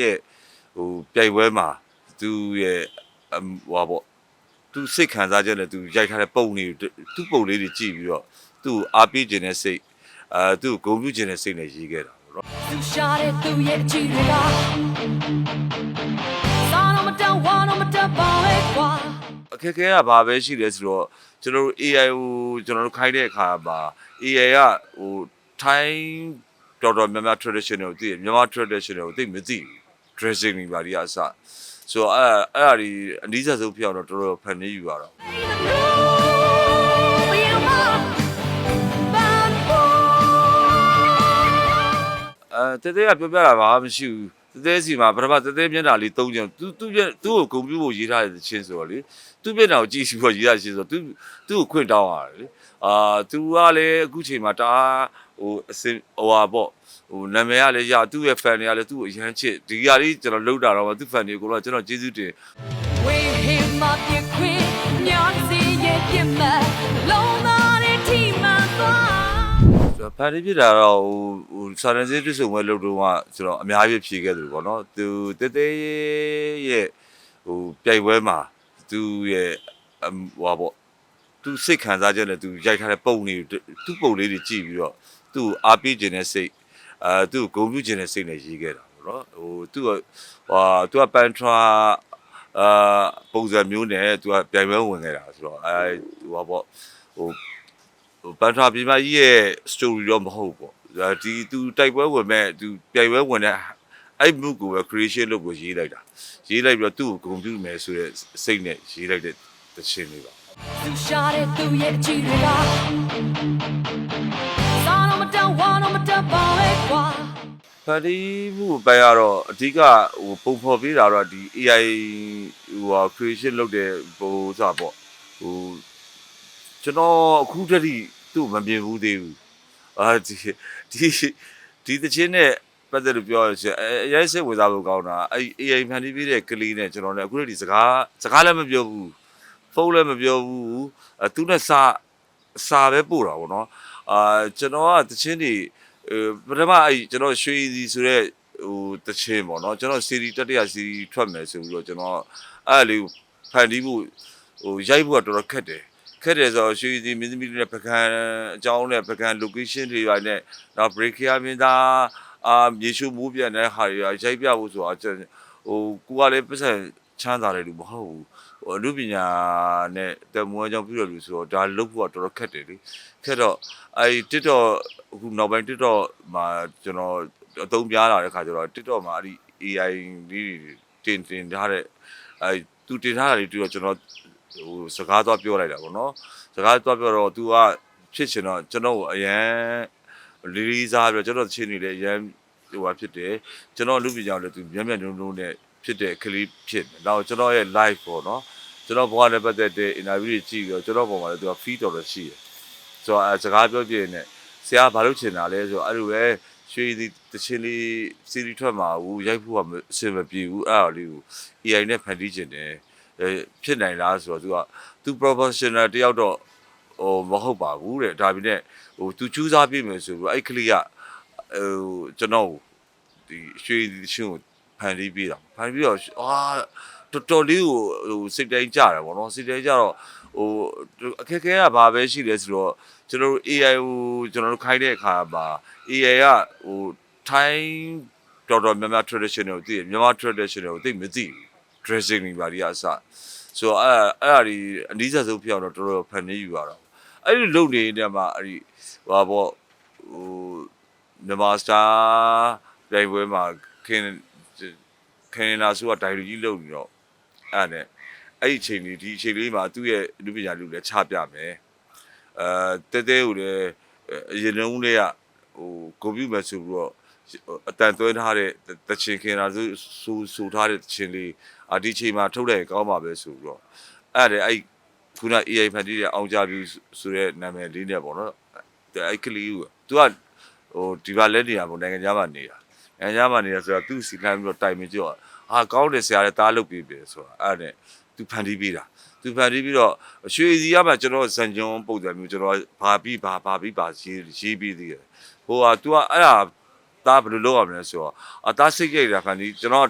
ရဲ့ဟိုပြိုင်ပွဲမှာသူရဲ့အမ်ဟိုပါပေါ့သူစိတ်ခံစားချက်နဲ့သူရိုက်ထားတဲ့ပုံတွေသူ့ပုံလေးတွေကြည့်ပြီးတော့သူ့ကိုအားပေးခြင်းနဲ့စိတ်အဲသူ့ကိုဂုဏ်ပြုခြင်းနဲ့စိတ်နဲ့ရေးခဲ့တာပေါ့နော်သူရှာတဲ့သူရဲ့အချီတွေကစားတော့မတန်ဝါတော့မတန်ပါပဲကွာအခက်အခဲကဘာပဲရှိလဲဆိုတော့ကျွန်တော်တို့ AI ကိုကျွန်တော်တို့ခိုင်းတဲ့အခါမှာ AI ကဟိုထိုင်းတော်တော်များများ traditional ကိုသိတယ်မြန်မာ traditional ကိုသိမသိဘူး dressing တွေပါဒီအစဆိုတော့အဲ့အဲ့အရာဒီအနည်းဆက်ဆုံးဖြစ်အောင်တော့တော်တော်ဖန်နေယူရတော့ အဲတဲတဲကပြောပြတာဘာမှမရှိဘူးတဲတဲစီမှာပထမတဲတဲမျက်နှာလေးသုံးချင်သူသူ့မျက်သူ့ကိုဂုံပြဖို့ရေးထားတဲ့ချင်းဆိုတော့လေသူ့မျက်နှာကိုကြည့်ပြီးတော့ရေးထားတဲ့ချင်းဆိုတော့သူသူ့ကိုခွင့်တောင်းရတယ်လေအာသူကလည်းအခုချိန်မှာတအားဟိုအစင်ဟိုဟာပေါ့ ဟိုနာမည်ကလည်းရသူ့ရဲ့ fan တွေကလည်းသူ့ကိုအရန်ချစ်ဒီဟာလေးကျွန်တော်လောက်တာတော့သူ့ fan တွေကိုတော့ကျွန်တော်ကျေးဇူးတင်ဝေဟိမပြခွေညောင်စီရဲ့ပြမလုံးသားတဲ့ထီမှန်သွားဖန်တီးပြတာတော့ဟိုဟိုစာရန်စေးပြည့်စုံမဲ့လုပ်တော့ကကျွန်တော်အများကြီးဖြေခဲ့တယ်ပေါ့နော်သူတဲတဲရဲ့ဟိုပြိုင်ပွဲမှာသူရဲ့အမ်ဟိုပါပေါ့သူစိတ်ခံစားချက်နဲ့သူရိုက်ထားတဲ့ပုံတွေသူ့ပုံလေးတွေကြည့်ပြီးတော့သူ့ကိုအားပေးခြင်းနဲ့စိတ် အဲသူ့ကိုဂုဏ်ပြုခြင်းနဲ့စိတ်နဲ့ရေးခဲ့တာပေါ့နော်ဟိုသူကဟာသူကပန်ထရာအာပုံစံမျိုးနဲ့သူကပြိုင်ပွဲဝင်ခဲ့တာဆိုတော့အဲဟိုပါပေါ့ဟိုဟိုပန်ထရာပြည်မကြီးရဲ့ story တော့မဟုတ်ပေါ့ဒါဒီသူတိုက်ပွဲဝင်မဲ့သူပြိုင်ပွဲဝင်တဲ့အဲ့မှုကိုပဲ creation လုပ်ကိုရေးလိုက်တာရေးလိုက်ပြီးတော့သူ့ကိုဂုဏ်ပြုမယ်ဆိုတဲ့စိတ်နဲ့ရေးလိုက်တဲ့သချင်းလေးပါသူရှာတဲ့သူရဲ့အချီတွေကစားတော့မတန်ဝါတော့မတန်ပါပဲ ကွာဖန်တီးမှုပဲရတော့အဓိကဟိုပုံဖော်ပေးတာတော့ဒီ AI ဟိုဟာ creation လုပ်တဲ့ဟိုစားပေါ့ဟိုကျွန်တော်အခုတည်းသူ့မမြင်ဘူးသေးဘူးအာဒီဒီဒီသချင်းနဲ့ပတ်သက်လို့ပြောရချင်အဲအရေးစိတ်ဝင်စားဖို့ကောင်းတာအဲ AI ဖန်တီးပေးတဲ့ကလေးနဲ့ကျွန်တော်လည်းအခုတည်းဒီစကားစကားလည်းမပြောဘူးဖုန်းလည်းမပြောဘူးအဲသူနဲ့စာစာပဲပို့တာပေါ့နော်အာကျွန်တော်ကသချင်းတွေအဲ ပထမအဲ့ကျွန်တော်ရွှေစီဆိုတဲ့ဟိုတချင်းပေါ့နော်ကျွန်တော်စီရီတတိယစီရီထွက်မယ်ဆိုပြီးတော့ကျွန်တော်အဲ့လေးကိုဖန်တီးဖို့ဟိုရိုက်ဖို့ကတော်တော်ခက်တယ်ခက်တယ်ဆိုတော့ရွှေစီမင်းသမီးတွေနဲ့ပကံအကြောင်းနဲ့ပကံ location တွေပါနဲ့နောက် break ရမင်းသားအာမြေရှုမိုးပြန်တဲ့ဟာတွေရိုက်ပြဖို့ဆိုတာကျွန်ဟိုကိုကလည်းပတ်စံချမ်းသာတယ်လို့မဟုတ်ဘူး ဟိုအမှုပညာနဲ့တမွေးကြောင့်ပြုရလို့ဆိုတော့ဒါလုပ်ဖို့ကတော်တော်ခက်တယ်လေခက်တော့အဲ့ TikTok အခုနောက်ပိုင်း TikTok မှာကျွန်တော်အသုံးပြလာတဲ့ခါကျတော့ TikTok မှာအဲ့ဒီ AI လေးတွေတင်တင်ထားတဲ့အဲ့သူတင်ထားတာတွေတွေ့တော့ကျွန်တော်ဟိုစကားသွားပြောလိုက်တာပေါ့နော်စကားသွားပြောတော့ तू ကဖြစ်ချင်တော့ကျွန်တော်ကိုအရန်လေးလေးစားပြီးတော့ကျွန်တော်ချင်းနေလေအရန်ဟိုဟာဖြစ်တယ်ကျွန်တော်လူပညာကိုလည်း तू မျက်မျက်နှုံနှုံနဲ့ဖြစ်တဲ့ကလေးဖြစ်တယ်နောက်ကျွန်တော်ရဲ့ live ပေါ့နော် ကျွန်တော်ဘဝနဲ့ပတ်သက်တဲ့အင်တာဗျူးတွေကြည့်ပြီးတော့ကျွန်တော်ပုံမှာလည်းသူက fee တော်တော်ရှိတယ်ဆိုတော့အဲစကားပြောပြနေဆရာဘာလို့ချင်တာလဲဆိုတော့အဲ့လိုပဲရွှေဒီတချင်းလေးစီရီထွက်မှာဘူးရိုက်ဖို့ကအဆင်မပြေဘူးအဲ့ဒါလေးကို AI နဲ့ဖန်တီးချင်တယ်ဖြစ်နိုင်လားဆိုတော့သူကသူ professional တယောက်တော့ဟိုမဟုတ်ပါဘူးတဲ့ဒါပေမဲ့ဟိုသူကြိုးစားပြမယ်ဆိုတော့အဲ့ကလေးကဟိုကျွန်တော်ဒီရွှေဒီတချင်းကိုဖန်တီးပြီးတာဖန်ပြီးတော့အာ တော်တော်လေးကိုဟိုစိတ်တိုင်းကြတယ်ဗောနော်စိတ်တိုင်းကြတော့ဟိုအခက်အခဲကဘာပဲရှိလဲဆိုတော့ကျွန်တော်တို့ AI ကိုကျွန်တော်တို့ခိုင်းတဲ့အခါမှာ AI ကဟိုထိုင်းတော်တော်များများ traditional ကိုသိတယ်မြန်မာ traditional ကိုသိမသိဘူး dressing တွေပါဒီအစဆိုတော့အဲ့အဲ့အရာဒီအနည်းဆက်ဆုံးဖြစ်အောင်တော့တော်တော်ဖန်နေယူရတော့အဲ့ဒီလုံနေတဲ့မှာအဲ့ဒီဟိုဘောဟိုမြန်မာစတာပြိုင်ပွဲမှာခင်ခင်လာစုကဒိုင်လူကြီးလုံနေတော့ အဲ့နဲ့အဲ့ဒီအချိန်လေးဒီအချိန်လေးမှာသူ့ရဲ့လူပညာလူလည်းချပြမယ်အဲတဲတဲကိုလည်းအရင်လုံးလေးကဟိုကွန်ပျူတာဆိုပြီးတော့အတန်သွင်းထားတဲ့တချင်ခင်လာစုစူစူထားတဲ့တချင်လေးအဒီချိန်မှာထုတ်လိုက်ကောင်းပါပဲဆိုပြီးတော့အဲ့ဒါအဲ့ခုန AI ဖန်တီးတဲ့အောင်ကြပြီဆိုတဲ့နာမည်လေးနဲ့ပေါ့နော်အဲ့ကလေးက तू ကဟိုဒီပါလက်နေရပေါ့နိုင်ငံခြားမှာနေတာ နိုင်ငံခြားမှာနေတာဆိုတော့သူ့စီလမ်းပြီးတော့တိုင်မကြတော့ဟာကောင်းတယ်ဆရာလည်းတားလုပ်ပြီးပြီဆိုတာအဲ့ဒါနဲ့သူဖန်တီးပေးတာသူဖန်တီးပြီးတော့ရွှေစီကမှကျွန်တော်ဇန်ဂျွန်ပုံစံမျိုးကျွန်တော်ဘာပြီးဘာဘာပြီးဘာရေးရေးပြီးသေးတယ်ဟိုဟာ तू ကအဲ့ဒါသားဘယ်လိုလုပ်ရမလဲဆိုတော့အသားစိတ်ကြိတ်တာခါဒီကျွန်တော်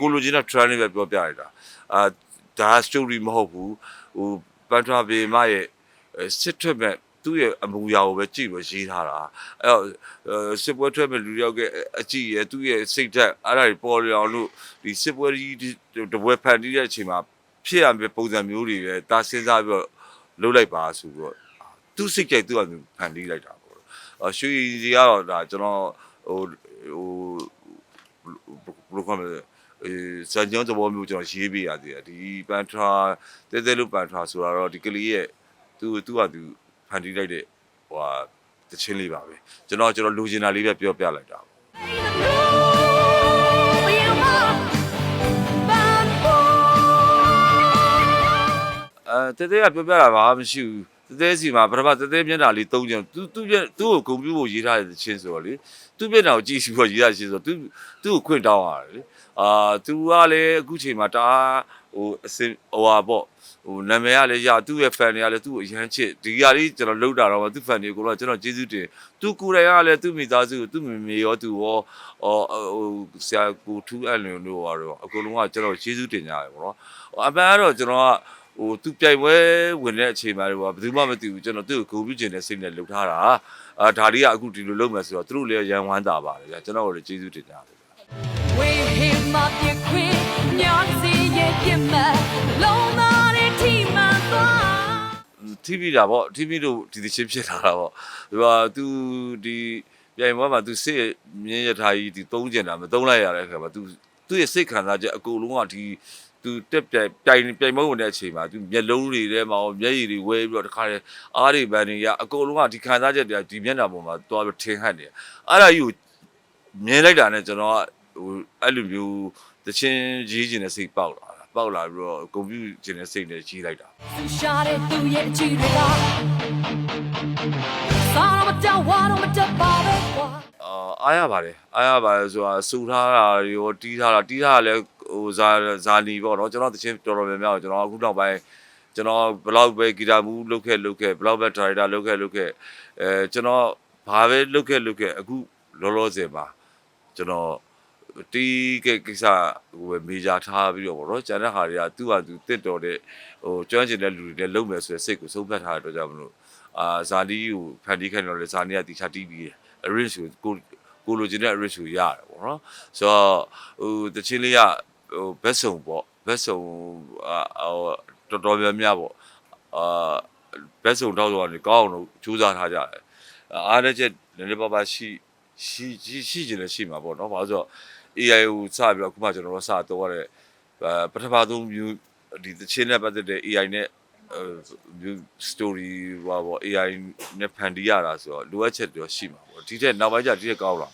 ကိုလိုချင်တဲ့ training ပဲပြောပြလိုက်တာအာဒါ story မဟုတ်ဘူးဟိုပန်ထရာဘေမရဲ့စစ်ထွက်မဲ့ သူ့ရဲ့အမူအရာကိုပဲကြည့်ပြီးရေးထားတာအဲ့တော့စစ်ပွဲထွက်မဲ့လူရောက်ကအကြည့်ရသူ့ရဲ့စိတ်ဓာတ်အဲ့ဒါတွေပေါ်ရအောင်လို့ဒီစစ်ပွဲကြီးတပွဲဖန်တီးတဲ့အချိန်မှာဖြစ်ရမယ့်ပုံစံမျိုးတွေပဲဒါစဉ်းစားပြီးတော့လုပ်လိုက်ပါဆိုပြီးတော့သူ့စိတ်ကြိုက်သူ့အတူဖန်တီးလိုက်တာပေါ့အရွှေကြီးကတော့ဒါကျွန်တော်ဟိုဟိုဘယ်လိုခေါ်မလဲအဲစံကြောင်းသဘောမျိုးကျွန်တော်ရေးပေးရသေးတယ်ဒီပန်ထရာတဲတဲလို့ပန်ထရာဆိုတာတော့ဒီကလေးရဲ့သူသူ့ဟာသူ ဖန်တီးလိုက်တဲ့ဟိုဟာတချင်းလေးပါပဲကျွန်တော်ကျွန်တော်လူချင်တာလေးပဲပြောပြလိုက်တာပေါ့အဲတဲတဲကပြောပြတာဘာမှမရှိဘူး တဲတဲစီမှာပထမတဲတဲမျက်နှာလေးသုံးချင်သူသူ့မျက်သူ့ကိုဂုံပြူဖို့ရေးထားတဲ့ချင်းဆိုတော့လေသူ့မျက်နှာကိုကြည့်ပြီးတော့ရေးထားတဲ့ချင်းဆိုတော့သူသူ့ကိုခွင့်တောင်းရတယ်လေအာသူကလည်းအခုချိန်မှာတအားဟိုအစင်ဟိုဟာပေါ့ဟိုနာမည်ကလည်းရသူ့ရဲ့ fan တွေကလည်းသူ့ကိုအရန်ချစ်ဒီကလေးကျွန်တော်လှုပ်တာတော့သူ့ fan တွေကိုတော့ကျွန်တော်ကျေးဇူးတင်သူကိုယ်တိုင်ကလည်းသူ့မိသားစုကိုသူ့မေမေရောသူရောဟိုဟိုဆရာကိုထူးအလွန်တို့ရောအကုန်လုံးကကျွန်တော်ကျေးဇူးတင်ကြတယ်ပေါ့နော်အမှန်ကတော့ကျွန်တော်က ဟိုသူပြိုင်ပွဲဝင်တဲ့အချိန်မှာတော့ဘယ်သူမှမသိဘူးကျွန်တော်သူ့ကိုဂုဏ်ပြုချင်တဲ့စိတ်နဲ့လှုပ်ထားတာအာဒါလေးကအခုဒီလိုလုပ်မယ်ဆိုတော့သူတို့လည်းရန်ဝမ်းတာပါတယ်ဗျာကျွန်တော်တို့လည်းကျေးဇူးတင်ကြတယ်ဗျာဝေဟင်မှာပြခွေညောင်စီရဲ့ပြစ်မဲ့လုံးသားတဲ့ထိမှန်သွား TV တာပေါ့ TV တို့ဒီသချင်းဖြစ်လာတာပေါ့ဒီကသူဒီပြိုင်ပွဲမှာသူစိတ်မြင်းရထားကြီးဒီသုံးကျင်တာမသုံးလိုက်ရတဲ့အခါမှာသူသူ့ရဲ့စိတ်ခံစားချက်အကုန်လုံးကဒီ သူတက်ပြိုင်ပြိုင်ပြိုင်ပွဲဝင်တဲ့အချိန်မှာသူမျက်လုံးတွေထဲမှာရောမျက်ရည်တွေဝဲပြီးတော့တခါတည်းအားတွေပန်းတွေရအကုန်လုံးကဒီခံစားချက်တွေကဒီမျက်နှာပေါ်မှာတွားပြီးထင်ဟပ်နေတယ်အဲ့ဒါကြီးကိုမြင်လိုက်တာနဲ့ကျွန်တော်ကဟိုအဲ့လိုမျိုးတချင်းရေးခြင်းနဲ့စိတ်ပေါက်လာတာပေါက်လာပြီးတော့ကွန်ပျူတာခြင်းနဲ့စိတ်နဲ့ကြီးလိုက်တာသူရှာတဲ့သူရဲ့အကြည့်တွေကစားမကြောက်ဝါတော့မတက်ပါပဲကွာအာအားရပါတယ်အားရပါတယ်ဆိုတာစူထားတာတွေရောတီးထားတာတီးထားတာလည်း ဟိုဇာဇာနီပေါ့နော်ကျွန်တော်တချင်းတော်တော်များများကိုကျွန်တော်အခုနောက်ပိုင်းကျွန်တော်ဘယ်လောက်ပဲဂီတာမူလုတ်ခဲ့လုတ်ခဲ့ဘယ်လောက်ပဲဒါရိုက်တာလုတ်ခဲ့လုတ်ခဲ့အဲကျွန်တော်ဘာပဲလုတ်ခဲ့လုတ်ခဲ့အခုလောလောဆယ်မှာကျွန်တော်တီးခဲ့ကိစ္စဟိုပဲမေဂျာထားပြီးတော့ဗောနော်ကျန်တဲ့ဟာတွေကသူ့ဟာသူတစ်တော်တဲ့ဟိုကျွမ်းကျင်တဲ့လူတွေလည်းလုံမယ်ဆိုတဲ့စိတ်ကိုဆုံးဖြတ်ထားတဲ့အတွက်ကြောင့်မလို့အာဇာနီကိုဖန်တီးခဲ့တော့လေဇာနီကတီချတီးပြီးတယ် arrange ကိုကိုကိုလိုချင်တဲ့ arrange ကိုရတယ်ပေါ့နော်ဆိုတော့ဟိုတချင်းလေးက ဟိုဘက်ဆုံပေါ့ဘက်ဆုံအာဟိုတော်တော်များများပေါ့အာဘက်ဆုံတောက်တော့ကနေကောင်းအောင်လို့ကြိုးစားထားကြတယ်အားလည်းချက်နည်းနည်းပါးပါးရှိရှိရှိရှိကျင်လည်းရှိမှာပေါ့နော်ဘာလို့ဆိုတော့ AI ကိုစပြီးတော့အခုမှကျွန်တော်တို့စတော့ရတဲ့အဲပထမဆုံး view ဒီတချင်းနဲ့ပတ်သက်တဲ့ AI နဲ့အဲ view story ဟောပေါ့ AI နဲ့ဖန်တီးရတာဆိုတော့လိုအပ်ချက်တွေရှိမှာပေါ့ဒီထက်နောက်ပိုင်းကျဒီထက်ကောင်းလာ